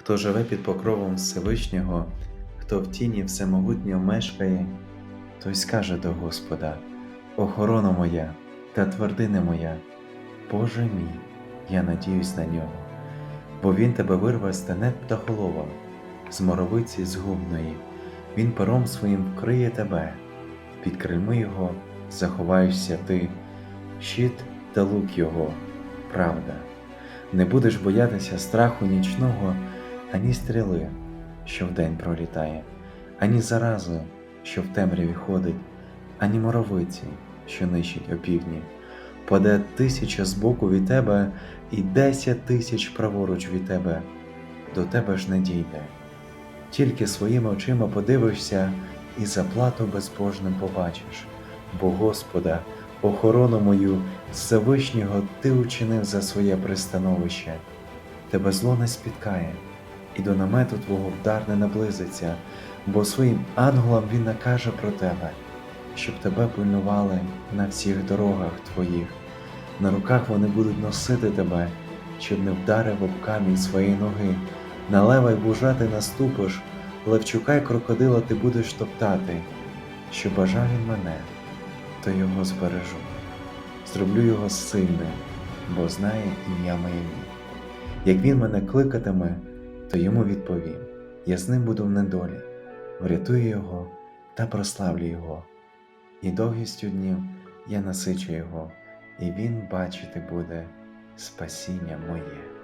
Хто живе під покровом Всевишнього, хто в тіні всемогутнього мешкає, той скаже до Господа: Охорона моя та твердине моя, Боже мій, я надіюсь на нього, бо Він тебе вирве з тенет птахолова, з моровиці згубної, Він пером своїм вкриє тебе, під крильми Його заховаєшся ти, щит та лук Його, правда. Не будеш боятися страху нічного, ані стріли, що вдень пролітає, ані зарази, що в темряві ходить, ані моровиці, що нищить опівдні. Паде тисяча збоку від тебе і десять тисяч праворуч від тебе, до тебе ж не дійде. Тільки своїми очима подивишся і заплату безбожним побачиш, бо Господа, охорону мою Всевишнього ти учинив за своє пристановище. Тебе зло не спіткає, і до намету твого вдар не наблизиться, бо своїм ангелам він накаже про тебе, щоб тебе пильнували на всіх дорогах твоїх. На руках вони будуть носити тебе, щоб не вдарив об камінь своєї ноги. На лева й бужа ти наступиш, левчука й крокодила ти будеш топтати. Що бажав він мене, то його збережу. Зроблю його сильним, бо знає ім'я моє. Як він мене кликатиме, то йому відповім: я з ним буду в недолі, врятую його та прославлю його, і довгістю днів я насичу його, і він бачити буде спасіння моє.